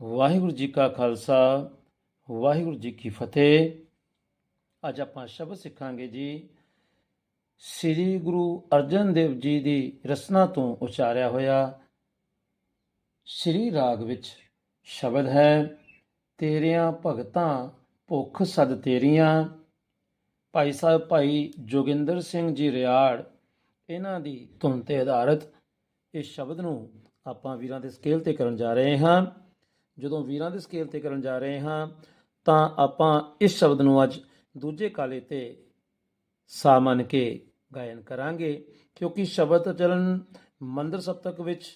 ਵਾਹਿਗੁਰੂ ਜੀ ਕਾ ਖਾਲਸਾ, ਵਾਹਿਗੁਰੂ ਜੀ ਕੀ ਫਤਿਹ। ਅੱਜ ਆਪਾਂ ਸ਼ਬਦ ਸਿੱਖਾਂਗੇ ਜੀ। ਸ੍ਰੀ ਗੁਰੂ ਅਰਜਨ ਦੇਵ ਜੀ ਦੀ ਰਸਨਾ ਤੋਂ ਉਚਾਰਿਆ ਹੋਇਆ ਸ੍ਰੀ ਰਾਗ ਵਿੱਚ ਸ਼ਬਦ ਹੈ, ਤੇਰਿਆਂ ਭਗਤਾਂ ਭੁੱਖ ਸਦ ਤੇਰੀਆਂ। ਭਾਈ ਸਾਹਿਬ, ਭਾਈ ਜੋਗਿੰਦਰ ਸਿੰਘ ਜੀ ਰਿਆੜ, ਇਹਨਾਂ ਦੀ ਧੁਨ ਤੇ ਆਧਾਰਿਤ ਇਸ ਸ਼ਬਦ ਨੂੰ ਆਪਾਂ ਵੀਰਾਂ ਦੇ ਸਕੇਲ ਤੇ ਕਰਨ ਜਾ ਰਹੇ ਹਾਂ। ਜਦੋਂ ਵੀਰਾਂ ਦੇ ਸਕੇਲ ਤੇ ਕਰਨ ਜਾ ਰਹੇ ਹਾਂ, ਤਾਂ ਆਪਾਂ ਇਸ ਸ਼ਬਦ ਨੂੰ ਅੱਜ ਦੂਜੇ ਕਾਲੇ ਤੇ ਸਾ ਮੰਨ ਕੇ ਗਾਇਨ ਕਰਾਂਗੇ, ਕਿਉਂਕਿ ਸ਼ਬਦ ਚਲਨ ਮੰਦਰ ਸਪਤਕ ਵਿੱਚ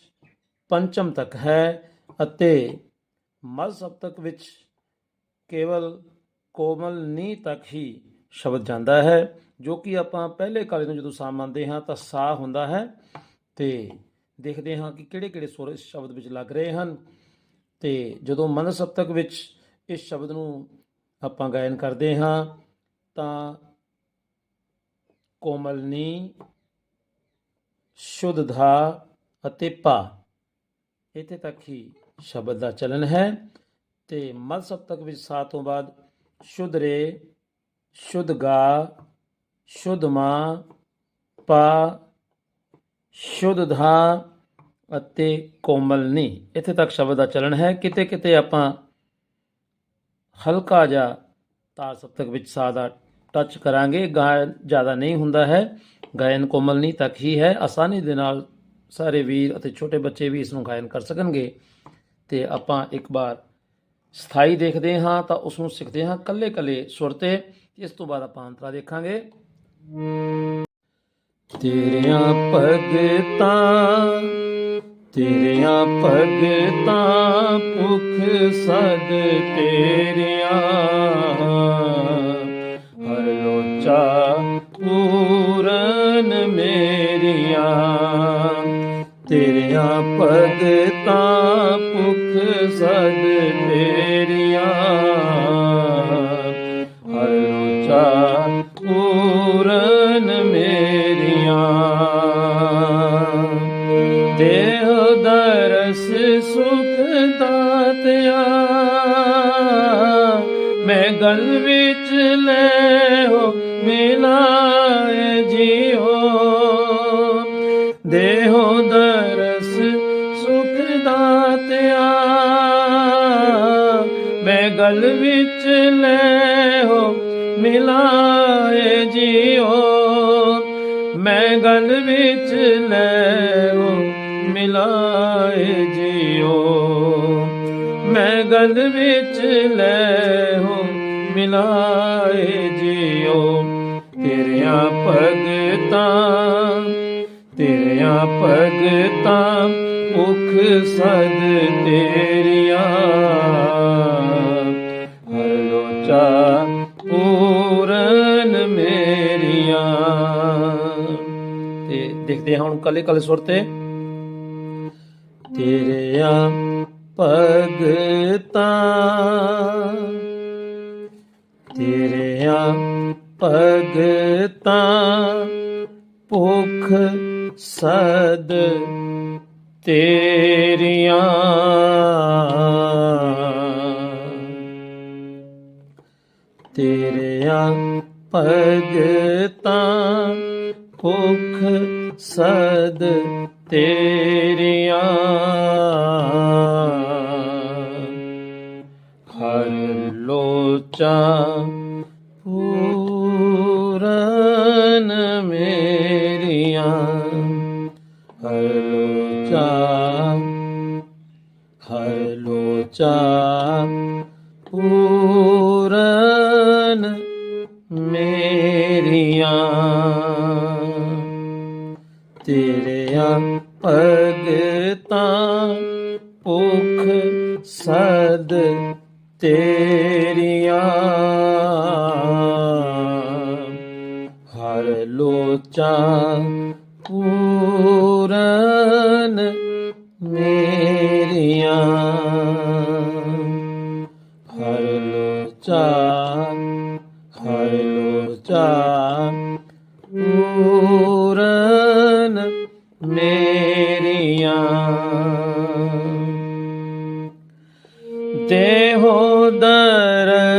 ਪੰਚਮ ਤੱਕ ਹੈ ਅਤੇ ਮਲ ਸਪਤਕ ਵਿੱਚ ਕੇਵਲ ਕੋਮਲ ਨੀ ਤੱਕ ਹੀ ਸ਼ਬਦ ਜਾਂਦਾ ਹੈ, ਜੋ ਕਿ ਆਪਾਂ ਪਹਿਲੇ ਕਾਲੇ ਨੂੰ ਜਦੋਂ ਸਾ ਮੰਨਦੇ ਹਾਂ, ਤਾਂ ਸਾ ਹੁੰਦਾ ਹੈ ਤੇ ਦੇਖਦੇ ਹਾਂ ਕਿ ਕਿਹੜੇ ਕਿਹੜੇ ਸੁਰ ਇਸ ਸ਼ਬਦ ਵਿੱਚ ਲੱਗ ਰਹੇ ਹਨ। ਤੇ ਜਦੋਂ ਮਨ ਸਪਤਕ ਵਿੱਚ ਇਸ ਸ਼ਬਦ ਨੂੰ ਆਪਾਂ ਗਾਇਨ ਕਰਦੇ ਹਾਂ, ਤਾਂ ਕੋਮਲਨੀ ਸ਼ੁੱਧ ਧਾ ਅਤੇ ਪਾ ਇੱਥੇ ਤੱਕ ਹੀ ਸ਼ਬਦ ਦਾ ਚਲਨ ਹੈ। ਤੇ ਮਦ ਸਪਤਕ ਵਿੱਚ ਸਾ ਤੋਂ ਬਾਅਦ ਸ਼ੁੱਧ ਰੇ, ਸ਼ੁੱਧ ਗਾ, ਸ਼ੁੱਧ ਮਾ, ਪਾ ਸ਼ੁੱਧ ਧਾ ਅਤੇ ਕੋਮਲਨੀ ਇੱਥੇ ਤੱਕ ਸ਼ਬਦ ਦਾ ਚਲਣ ਹੈ। ਕਿਤੇ ਕਿਤੇ ਆਪਾਂ ਹਲਕਾ ਜਿਹਾ ਤਾਲ ਸਪਤਕ ਵਿੱਚ ਸਾਦਾ ਟੱਚ ਕਰਾਂਗੇ। ਗਾਇਨ ਜ਼ਿਆਦਾ ਨਹੀਂ ਹੁੰਦਾ ਹੈ। ਗਾਇਨ ਕੋਮਲਨੀ ਤੱਕ ਹੀ ਹੈ। ਆਸਾਨੀ ਦੇ ਨਾਲ ਸਾਰੇ ਵੀਰ ਅਤੇ ਛੋਟੇ ਬੱਚੇ ਵੀ ਇਸ ਨੂੰ ਗਾਇਨ ਕਰ ਸਕਣਗੇ। ਤੇ ਆਪਾਂ ਇੱਕ ਵਾਰ ਸਥਾਈ ਦੇਖਦੇ ਹਾਂ ਤਾਂ ਉਸ ਨੂੰ ਸਿੱਖਦੇ ਹਾਂ। ਕੱਲੇ ਕੱਲੇ ਸੁਰ ਤੇ। ਇਸ ਤੋਂ ਬਾਅਦ ਆਪਾਂ ਅੰਤਰਾ ਦੇਖਾਂਗੇ। ਤੇਰੀਆਂ ਭਗਤਾਂ ਤੇਰੀਆਂ ਭਗਤਾਂ, ਭੁਖ ਸਦ ਤੇਰੀਆਂ। ਹਰ ਲੋਚਾ ਪੂਰਨ ਮੇਰੀਆਂ, ਤੇਰੀਆਂ ਭਗਤਾਂ, ਭੁਖ ਸਦ ਤੇਰੀਆਂ। ਦਰਸ ਸੁਖ ਦਾਤਿਆ। ਮੈਂ ਗਲ ਵਿੱਚ ਲੈ ਹੋ ਮਿਲਾਏ ਜੀਓ। ਦੇਹੋ ਦਰਸ ਸੁਖ ਦਾਤਿਆ। ਮੈਂ ਗਲ ਵਿੱਚ ਲੈ ਹੋ ਮਿਲਾਏ ਜੀਓ। ਮੈਂ ਗਲ ਵਿੱਚ ਲੈ ਮਿਲਾਏ ਜੀਓ ਮੈਂ ਗਲ ਵਿੱਚ ਲੈ ਹੋ, ਮਿਲਾਏ ਜੀਓ ਤੇਰੀਆਂ ਭਗਤਾਂ ਤੇਰੀਆਂ ਭਗਤਾਂ ਭੁਖ ਸਦ ਤੇਰੀਆਂ। ਹਰ ਲੋਚਾ ਪੂਰਨ ਮੇਰੀਆਂ। ਤੇ ਦੇਖਦੇ ਹਾਂ ਹੁਣ ਕੱਲੇ ਕੱਲੇ ਸੁਰ ਤੇ। ਤੇਰੀਆਂ ਭਗਤਾਂ। ਤੇਰੀਆਂ ਭਗਤਾਂ ਭੁਖ ਸਦ ਤੇਰੀਆਂ। ਤੇਰੀਆਂ ਭਗਤਾਂ ਭੁਖ ਸਦ ਤੇਰੀਆਂ ਹਰ ਲੋਚਾ ਪੂਰਨ ਮੇਰੀਆਂ ਹਰ ਲੋਚਾ ਹਰ ਲੋਚਾ ਪੂਰਨ ਮੇਰੀਆਂ ਤੇਰੀਆਂ ਭਗਤਾਂ ਭੁਖ ਸਦ ਤੇਰੀਆਂ ਹਰ ਲੋਚਾ ਪੂਰਨ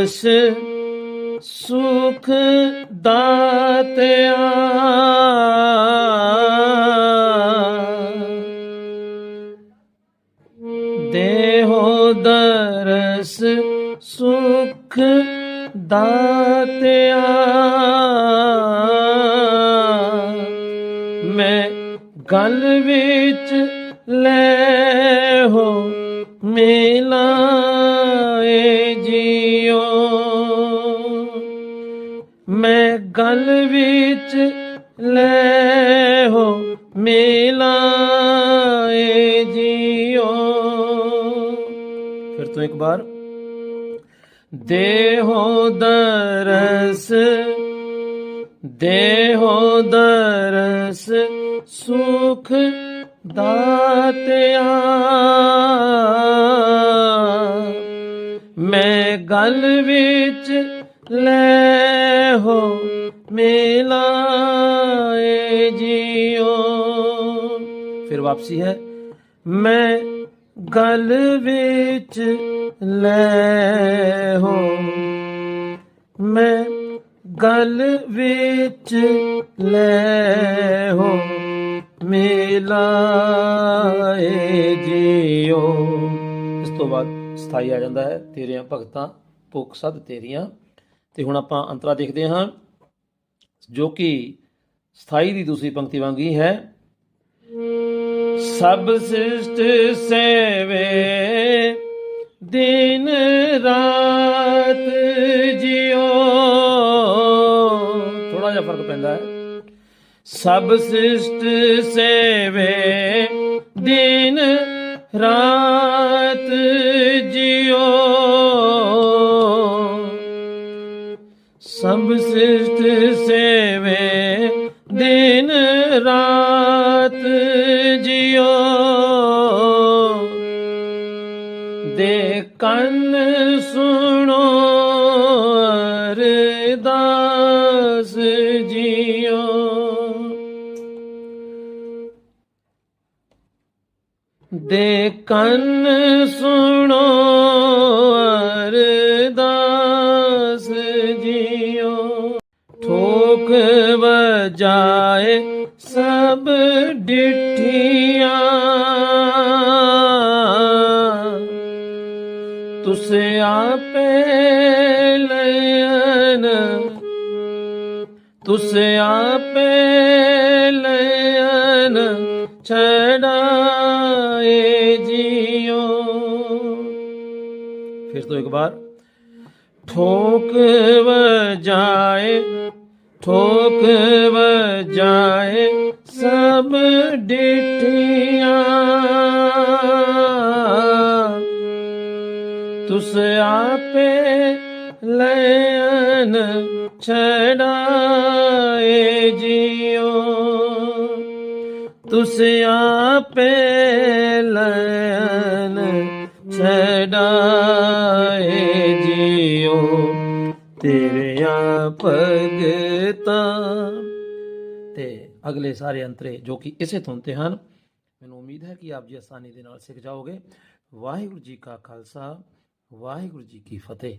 ਦਰਸ ਸੁਖ ਦਾਤਿਆ। ਦੇਹੋ ਦਰਸ ਸੁਖ ਦਾਤਿਆ। ਮੈਂ ਗਲ ਵਿੱਚ ਲੈ ਹੋ ਮੇਲਾ। ਗਲ ਵਿੱਚ ਲੈ ਹੋ ਮਿਲਾਏ ਜਿਉ। ਫਿਰ ਤੋਂ ਇੱਕ ਬਾਰ ਦੇਹੋ ਦਰਸ ਦੇਹੋ ਦਰਸ ਸੁਖ ਦਾਤਿਆ। ਮੈਂ ਗਲ ਵਿੱਚ ਲੈ ਹੋ ਮਿਲਾਏ ਜਿਉ। ਫਿਰ ਵਾਪਸੀ ਹੈ। ਮੈਂ ਗਲ ਵਿੱਚ ਲੈ ਹੋ ਮੈਂ ਗਲ ਵਿੱਚ ਲੈ ਹੋ ਮਿਲਾਏ ਜਿਉ। ਇਸ ਤੋਂ ਬਾਅਦ ਸਥਾਈ ਆ ਜਾਂਦਾ ਹੈ। ਤੇਰੀਆਂ ਭਗਤਾਂ ਭੁੱਖ ਸਦ ਤੇਰੀਆਂ। ਤੇ ਹੁਣ ਆਪਾਂ ਅੰਤਰਾ ਦੇਖਦੇ ਹਾਂ, ਜੋ ਕਿ ਸਥਾਈ ਦੀ ਦੂਸਰੀ ਪੰਕਤੀ ਵਾਂਗੀ ਹੈ ਸਭ ਸ੍ਰਿਸ਼ਟ ਸੇਵੇ, ਦਿਨ ਰਾਤ ਜਿਉ। ਥੋੜਾ ਜਿਹਾ ਫ਼ਰਕ ਪੈਂਦਾ ਹੈ। ਸਭ ਸ੍ਰਿਸ਼ਟ ਸੇਵੇ, ਦਿਨ ਰਾਤ ਸਭ ਸ੍ਰਿਸ਼ਟ ਸੇਵੇ, ਦਿਨ ਰਾਤ ਜਿਉ। ਦੇ ਕੰਨ ਸੁਣੋ, ਅਰਦਾਸ ਜਿਉ। ਦੇ ਕੰਨ ਸੁਣੋ, ਅਰਦਾਸ ਵਜਾਏ ਸਭ ਡਿਠੀਆਂ। ਤੁਸ ਆਪੇ ਲੈਨ ਤੁਸ ਆਪੇ ਲੈਨ ਛੜਾਏ ਜਿਉ ਫਿਰ ਤੋਂ ਇੱਕ ਵਾਰ, ਠੋਕ ਵਜਾਏ ਠੋਕ ਵਜਾਏ ਸਭ ਡਿਠੀਆਂ। ਤੁਸ ਆਪੇ ਲੈਨ ਛੜਾਏ ਜਿਉ। ਤੁਸ ਆਪੇ ਲੈਨ ਛੜਾਏ ਤੇਰਿਆਂ ਭਗਤਾਂ ਤੇ ਅਗਲੇ ਸਾਰੇ ਅੰਤਰੇ ਜੋ ਕਿ ਇਸੇ ਧੁਨ ਤੇ ਹਨ, ਮੈਨੂੰ ਉਮੀਦ ਹੈ ਕਿ ਆਪ ਜੀ ਆਸਾਨੀ ਦੇ ਨਾਲ ਸਿੱਖ ਜਾਓਗੇ। ਵਾਹਿਗੁਰੂ ਜੀ ਕਾ ਖਾਲਸਾ, ਵਾਹਿਗੁਰੂ ਜੀ ਕੀ ਫਤਿਹ।